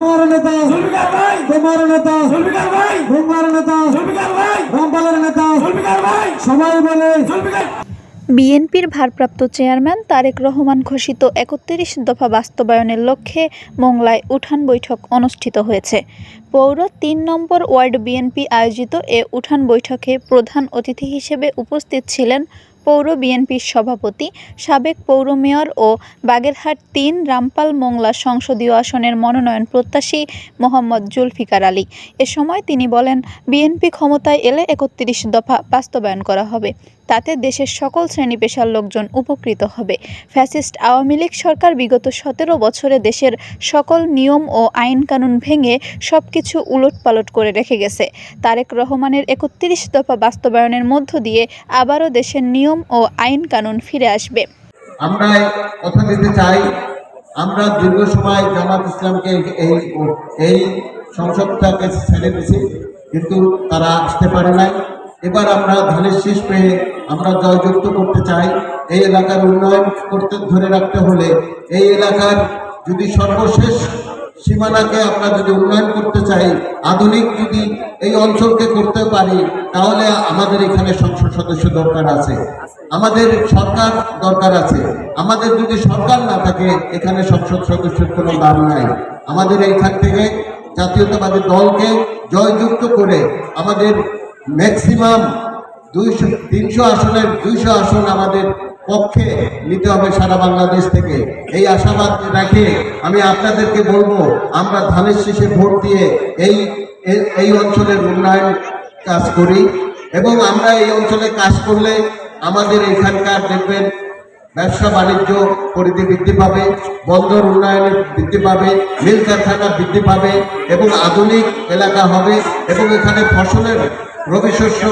তোমার নেতা জুলফিকার ভাই! তোমার নেতা জুলফিকার ভাই! তোমার নেতা জুলফিকার ভাই! রামপালের নেতা জুলফিকার ভাই! সবাই বলে জুলফিকার বিএনপির ভারপ্রাপ্ত চেয়ারম্যান তারেক রহমান ঘোষিত একত্রিশ দফা বাস্তবায়নের লক্ষ্যে মোংলায় উঠান বৈঠক অনুষ্ঠিত হয়েছে। পৌর তিন নম্বর ওয়ার্ড বিএনপি আয়োজিত এ উঠান বৈঠকে প্রধান অতিথি হিসেবে উপস্থিত ছিলেন পৌর বিএনপির সভাপতি, সাবেক পৌর মেয়র ও বাগেরহাট তিন, রামপাল মোংলা সংসদীয় আসনের মনোনয়ন প্রত্যাশী মোহাম্মদ জুলফিকার আলী। এ সময় তিনি বলেন, বিএনপি ক্ষমতায় এলে একত্রিশ দফা বাস্তবায়ন করা হবে। তাতে দেশের সকল শ্রেণি পেশার লোকজন উপকৃত হবে। ফ্যাসিস্ট আওয়ামী লীগ সরকার বিগত সতেরো বছরে দেশের সকল নিয়ম ও আইন কানুন ভেঙে সব কিছু উলটপালট করে রেখে গেছে। তারেক রহমানের একত্রিশ দফা বাস্তবায়নের মধ্য দিয়ে আবারও দেশের নিয়ম ও আইন কানুন ফিরে আসবে। আমরা কথা দিতে চাই, আমরা দীর্ঘ সময় জামাত ইসলামকে এই এই সংসদটাকে ছেড়ে দিয়েছি, কিন্তু তারা আসতে পারে নাই। এবার আমরা ধানের শীষ পেয়ে আমরা জয়যুক্ত করতে চাই। এই এলাকার উন্নয়ন করতে ধরে রাখতে হলে এই এলাকার যদি সর্বশেষ সীমানাকে আমরা যদি উন্নয়ন করতে চাই, আধুনিক যদি এই অঞ্চলকে করতে পারি, তাহলে আমাদের এখানে সংসদ সদস্য দরকার আছে। আমাদের সরকার দরকার আছে। আমাদের যদি সরকার না থাকে, এখানে সংসদ সদস্যের কোনো দাম নাই। আমাদের এইখান থেকে জাতীয়তাবাদী দলকে জয়যুক্ত করে আমাদের ম্যাক্সিমাম দুইশো, তিনশো আসনের, দুইশো আসন আমাদের পক্ষে নিতে হবে সারা বাংলাদেশ থেকে। এই আশাবাদ রাখে আমি আপনাদেরকে বলব, আমরা ধানের শেষে ভোট দিয়ে এই, এই- অঞ্চলের উন্নয়ন কাজ করি। এবং আমরা এই অঞ্চলে কাজ করলে আমাদের এখানকার দেখবেন ব্যবসা বাণিজ্য পরিধি বৃদ্ধি পাবে, বন্দর উন্নয়নের বৃদ্ধি পাবে, মিল কারখানা বৃদ্ধি পাবে এবং আধুনিক এলাকা হবে এবং এখানে ফসলের রবি শস্য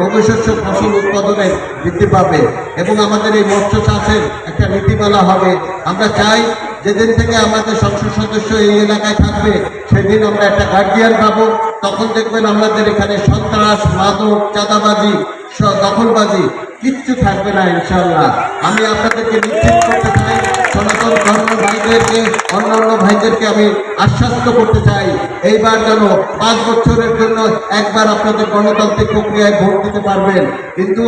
রবি শস্য ফসল উৎপাদনের বৃদ্ধি পাবে এবং আমাদের এই মৎস্য চাষের একটা নীতিমালা হবে। আমরা চাই যেদিন থেকে আমাদের সংসদ সদস্য এই এলাকায় থাকবে, সেদিন আমরা একটা গার্ডিয়ান পাবো। তখন দেখবেন আমাদের এখানে সন্ত্রাস, মাদক, চাঁদাবাজি দখলবাজি কিচ্ছু থাকবে না ইনশাল্লাহ আমি আপনাদেরকে নিশ্চিত করতে চাই, সনাতন ধর্ম ভাইদেরকে, অন্যান্য ভাইদেরকে আমি আশ্বস্ত করতে চাই। এইবার যেন পাঁচ বছরের জন্য একবার আপনাদের গণতান্ত্রিক প্রক্রিয়ায় ভোট দিতে পারবেন। কিন্তু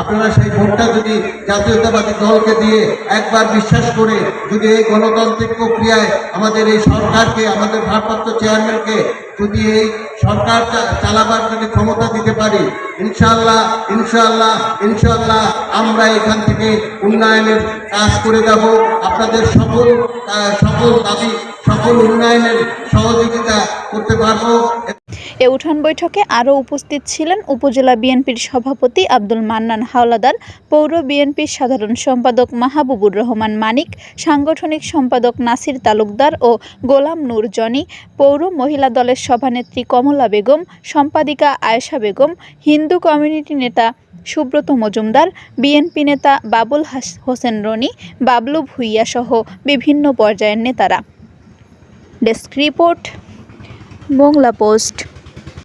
আপনারা সেই ভোটটা যদি জাতীয়তাবাদী দলকে দিয়ে একবার বিশ্বাস করে, যদি এই গণতান্ত্রিক প্রক্রিয়ায় আমাদের এই সরকারকে, আমাদের ভারপ্রাপ্ত চেয়ারম্যানকে যদি এই সরকার চালাবার জন্য ক্ষমতা দিতে পারি। ইনশাল্লাহ ইনশাল্লাহ ইনশাল্লাহ আমরা এখান থেকে উন্নয়নের কাজ করে যাব। আপনাদের সকল সকল দাবি, সকল উন্নয়নের সহযোগিতা করতে পারব। এ উঠান বৈঠকে আরও উপস্থিত ছিলেন উপজেলা বিএনপির সভাপতি আব্দুল মান্নান হাওলাদার, পৌর বিএনপির সাধারণ সম্পাদক মাহবুবুর রহমান মানিক, সাংগঠনিক সম্পাদক নাসির তালুকদার ও গোলাম নূর জনি, পৌর মহিলা দলের সভানেত্রী কমলা বেগম, সম্পাদিকা আয়েশা বেগম, হিন্দু কমিউনিটি নেতা সুব্রত মজুমদার, বিএনপি নেতা বাবুল হাস- হোসেন রনি, বাবলু ভুইয়া সহ বিভিন্ন পর্যায়ের নেতারা। Desk report Mongla post.